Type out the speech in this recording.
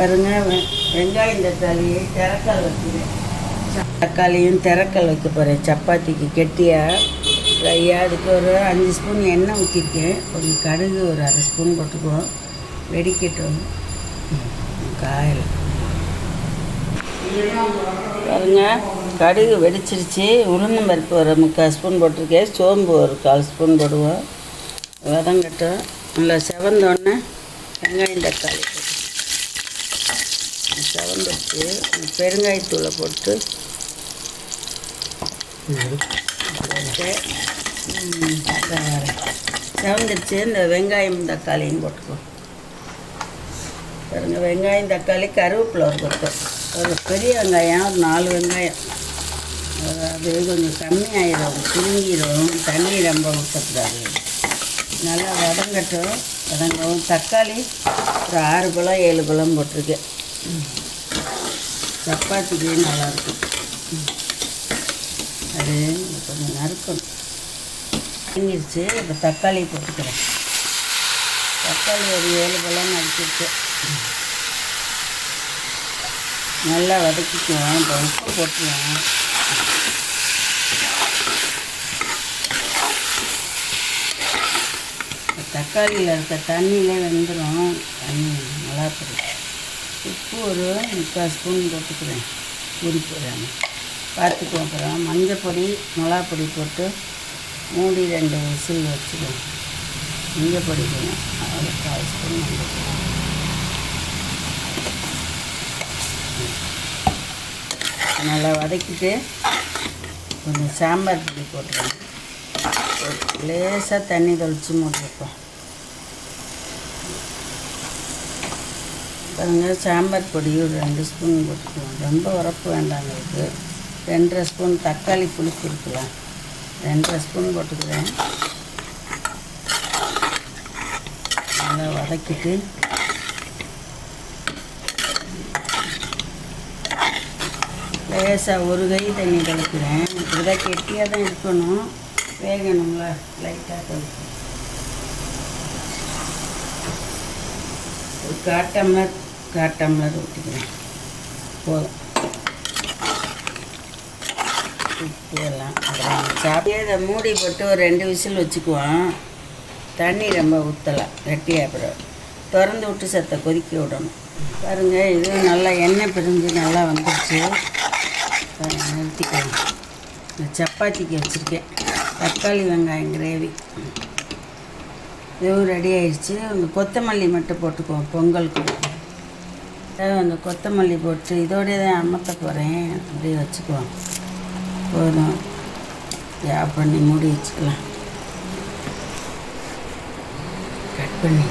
பாருங்க வெ- வெங்காயம் தக்காளியை திறக்கால் வைக்கிறேன். தக்காளியும் திறக்கல் வைக்க போகிறேன் சப்பாத்திக்கு கெட்டியாக ஃப்ரையாக அதுக்கு ஒரு அஞ்சு ஸ்பூன் எண்ணெய் ஊற்றிருக்கேன் கொஞ்சம் கடுகு ஒரு அரை ஸ்பூன் போட்டுக்குவோம். வெடிக்கட்டும். காயில். பாருங்க கடுகு வெடிச்சிருச்சு. உளுந்தம் பருப்பு ஒரு முக்கால் ஸ்பூன் போட்டிருக்கேன். சோம்பு ஒரு கால் ஸ்பூன் போடுவோம். வதங்கட்டும். நல்லா செவந்தோடனே வெங்காயம் தக்காளி. செவந்துச்சு பெருங்காயத்தூளை போட்டு போட்டு, ம், இந்த வெங்காயம் தக்காளியும் போட்டுக்கோ. பாருங்க வெங்காயம் தக்காளி கருவேப்பிலை ஒரு ஒரு பெரிய வெங்காயம் ஒரு நாலு வெங்காயம். அது கொஞ்சம் கம்மியாயிடும் சுருங்கிடும் தண்ணி ரொம்ப ஊற்றக்கூடாது. நல்லா வதங்கட்டும். வதங்கவும். தக்காளி ஒரு ஆறு குளம் ஏழு குளம் போட்டிருக்கேன் சப்பாத்திக்கே நல்லாயிருக்கும் அது கொஞ்சம் நறுக்கணும். வதங்கிருச்சு இப்போ தக்காளி போட்டுக்கிறேன். தக்காளி ஒரு ஏழு பழம் நறுக்கிடுச்சு நல்லா வதக்கிக்குவோம். இப்போ உப்பு போட்டுருவோம். தக்காளியில் இருக்க தண்ணியிலே வெந்துடும் தண்ணி நல்லா போடும் உப்பு ஒரு முக்கால் ஸ்பூன் போட்டுக்கிறேன். பொடி போடாமல் பார்த்துக்குவோம் அப்புறம் மஞ்சள் பொடி மிளகா பொடி போட்டு மூடி ரெண்டு விசில் வச்சுக்குவோம் மஞ்சள் பொடி வேணும் ஒரு கால் ஸ்பூன் மஞ்சள் பொடி நல்லா வதக்கிட்டு கொஞ்சம் சாம்பார் பொடி போட்டுருவேன் லேசாக தண்ணி தெளித்து மூடிருப்போம் பாருங்க சாம்பார் பொடி ஒரு ரெண்டு ஸ்பூன் போட்டுக்குவோம் ரொம்ப உரப்பு வேண்டாம் எங்களுக்கு ரெண்டரை ஸ்பூன் தக்காளி புளிப்பு இருக்கலாம் ரெண்டரை ஸ்பூன் போட்டுக்கிறேன். நல்லா வதக்கிட்டு. லேசாக ஒரு கை தண்ணி கலக்கிறேன். இப்படி கெட்டியாக தான் இருக்கணும். வேகணும்ல லைட்டாக கலக்கணும் ஒரு கால் கால் டம்ளர் ஊற்றிக்கிறேன் போதும். உப்பு எல்லாம் அப்புறம் சாப்பிட்டே இதை மூடி போட்டு ஒரு ரெண்டு விசில் வச்சுக்குவோம். தண்ணி ரொம்ப ஊற்றலாம் கட்டியாக அப்புறம் திறந்து விட்டு சத்தை கொதிக்க விடணும். பாருங்கள் இது நல்லா எண்ணெய் பிரிஞ்சு நல்லா வந்துடுச்சு நிறுத்திக்கலாம். இந்த சப்பாத்திக்கு வச்சுருக்கேன். தக்காளி வெங்காயம் கிரேவி. இதுவும் ரெடி ஆயிடுச்சு. அந்த கொத்தமல்லி மட்டும் போட்டுக்குவோம் பொங்கலுக்கு. அதாவது அந்த கொத்தமல்லி போட்டு இதோடய தான் அமர்த்த போகிறேன் அப்படியே வச்சுக்குவோம் போதும். ஆஃப் பண்ணி மூடி வச்சுக்கலாம். கட் பண்ணி